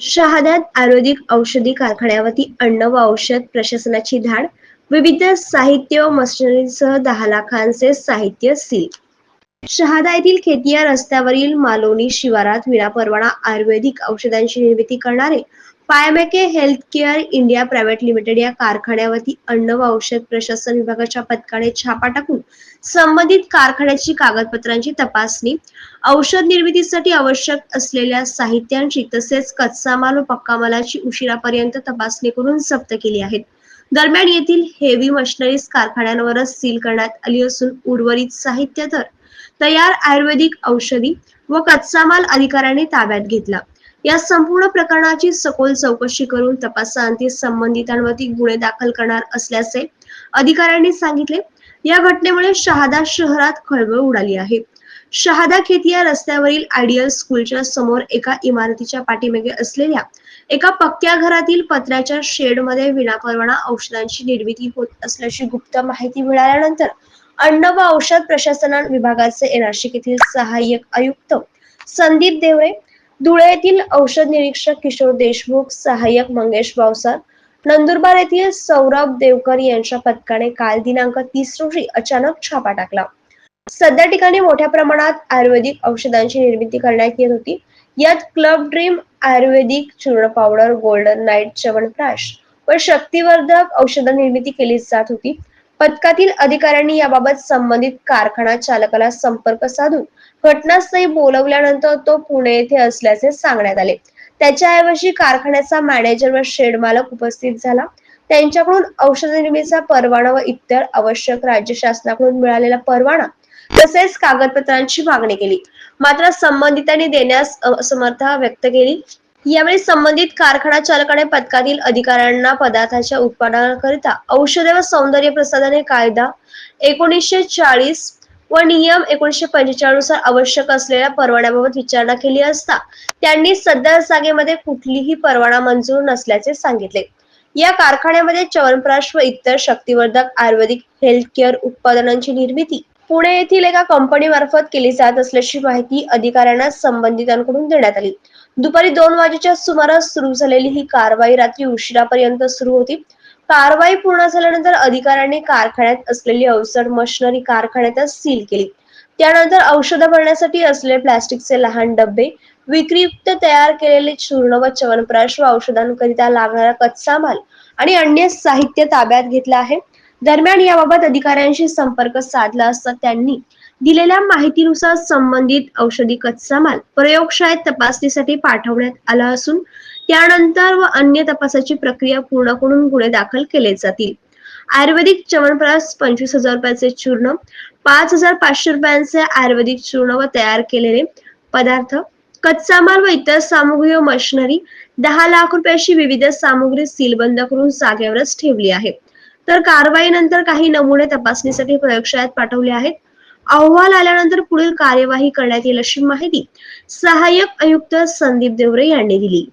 शहाद्यात आयुर्वेदिक औषधी कारखान्यावरती अन्न व औषध प्रशासनाची धाड विविध साहित्य व मशिनरीसह दहा लाखांचे साहित्य सील. शहादा येथील खेतिया रस्त्यावरील मालोनी शिवारात विनापरवाना आयुर्वेदिक औषधांची निर्मिती करणारे पायमेके health care India private limited या कारखान्यावरती अन्न व औषध प्रशासन विभागाच्या पथकाने छापा टाकून संबंधित कारखान्याची कागदपत्रांची तपासणी औषध निर्मितीसाठी आवश्यक असलेल्या साहित्यांची तसेच कच्चा माल व पक्का मालाची उशिरापर्यंत तपासणी करून जप्त केली आहेत. दरम्यान येथील हेवी मशिनरीज कारखान्यांवरच सील करण्यात आली असून उर्वरित साहित्य तर तयार आयुर्वेदिक औषधी व कच्चा माल अधिकाऱ्यांनी ताब्यात घेतला. या संपूर्ण प्रकरणाची सखोल चौकशी करून तपासाअंती संबंधितांवरती गुन्हे दाखल करणार असल्याचे अधिकाऱ्यांनी सांगितले. या घटनेमुळे शहादा शहरात खळबळ उडाली आहे. शहादा खेतिया रस्त्यावरील आयडियल स्कूलच्या समोर एका इमारतीच्या पाठीमागे असलेल्या एका पक्क्या घरातील पत्र्याच्या शेडमध्ये विनापरवाना औषधांची निर्मिती होत असल्याची गुप्त माहिती मिळाल्यानंतर अन्न व औषध प्रशासन विभागाचे नाशिक येथील सहाय्यक आयुक्त संदीप देवरे धुळे येथील औषध निरीक्षक किशोर देशमुख सहाय्यक मंगेश भावसार नंदुरबार येथील सौरभ देवकर यांच्या पथकाने काल दिनांक तीस रोजी अचानक छापा टाकला. सध्या ठिकाणी मोठ्या प्रमाणात आयुर्वेदिक औषधांची निर्मिती करण्यात येत होती. यात क्लब ड्रीम आयुर्वेदिक चूर्ण पावडर गोल्डन नाईट च्यवनप्राश व शक्तिवर्धक औषध निर्मिती केली जात होती. पथकातील अधिकाऱ्यांनी याबाबत संबंधित कारखाना चालकाला संपर्क साधून घटनास्थळी बोलवल्यानंतर तो पुणे येथे असल्याचे सांगण्यात आले. त्याच्याऐवजी कारखान्याचा मॅनेजर व शेड मालक उपस्थित झाला. त्यांच्याकडून औषध निर्मितीचा परवाना व इतर आवश्यक राज्य शासनाकडून मिळालेला परवाना तसेच कागदपत्रांची मागणी केली. मात्र संबंधितांनी देण्यास असमर्थता व्यक्त केली. यावेळी संबंधित कारखाना चालकाने पथकातील अधिकाऱ्यांना पदार्थाच्या उत्पादनाकरिता औषधे व सौंदर्य प्रसाधने कायदा एकोणीसशे चाळीस व नियम एकोणीसशे पंचेचाळीसनुसार आवश्यक असलेल्या परवान्याबाबत विचारणा केली असता त्यांनी सदर जागेमध्ये कुठलीही परवाना मंजूर नसल्याचे सांगितले. या कारखान्यामध्ये च्यवनप्राश व इतर शक्तिवर्धक आयुर्वेदिक हेल्थ केअर उत्पादनांची निर्मिती पुणे येथील एका कंपनी मार्फत केली जात असल्याची माहिती अधिकाऱ्यांना संबंधितांकडून देण्यात आली. दुपारी दोन वाजेच्या सुमारास सुरू झालेली ही कारवाई रात्री उशिरापर्यंत सुरू होती. कारवाई पूर्ण झाल्यानंतर अधिकाऱ्यांनी कारखान्यात असलेली अवसर मशिनरी कारखान्यातच सील केली. त्यानंतर औषधं भरण्यासाठी असलेले प्लास्टिकचे लहान डबे विक्रीयुक्त तयार केलेले चूर्ण व च्यवनप्राश व औषधांकरिता लागणारा कच्चा माल आणि अन्य साहित्य ताब्यात घेतलं आहे. दरम्यान याबाबत अधिकाऱ्यांशी संपर्क साधला असता त्यांनी दिलेल्या माहितीनुसार संबंधित औषधी कच्चा माल प्रयोगशाळेत तपासणीसाठी पाठवण्यात आला असून त्यानंतर व अन्य तपासाची प्रक्रिया पूर्ण करून गुन्हे दाखल केले जातील. आयुर्वेदिक च्यवनप्राश पंचवीस हजार रुपयाचे चूर्ण पाच हजार पाचशे रुपयांचे आयुर्वेदिक चूर्ण व तयार केलेले पदार्थ कच्चा माल व इतर सामुग्री व मशिनरी दहा लाख रुपयाची विविध सामुग्री सीलबंद करून जागेवरच ठेवली आहे. तर कारवाईनंतर काही नमुने तपासणीसाठी प्रयोगशाळेत पाठवले आहेत. अहवाल आल्यानंतर पुढील कार्यवाही करण्यात येईल अशी माहिती सहाय्यक आयुक्त संदीप देवरे यांनी दिली.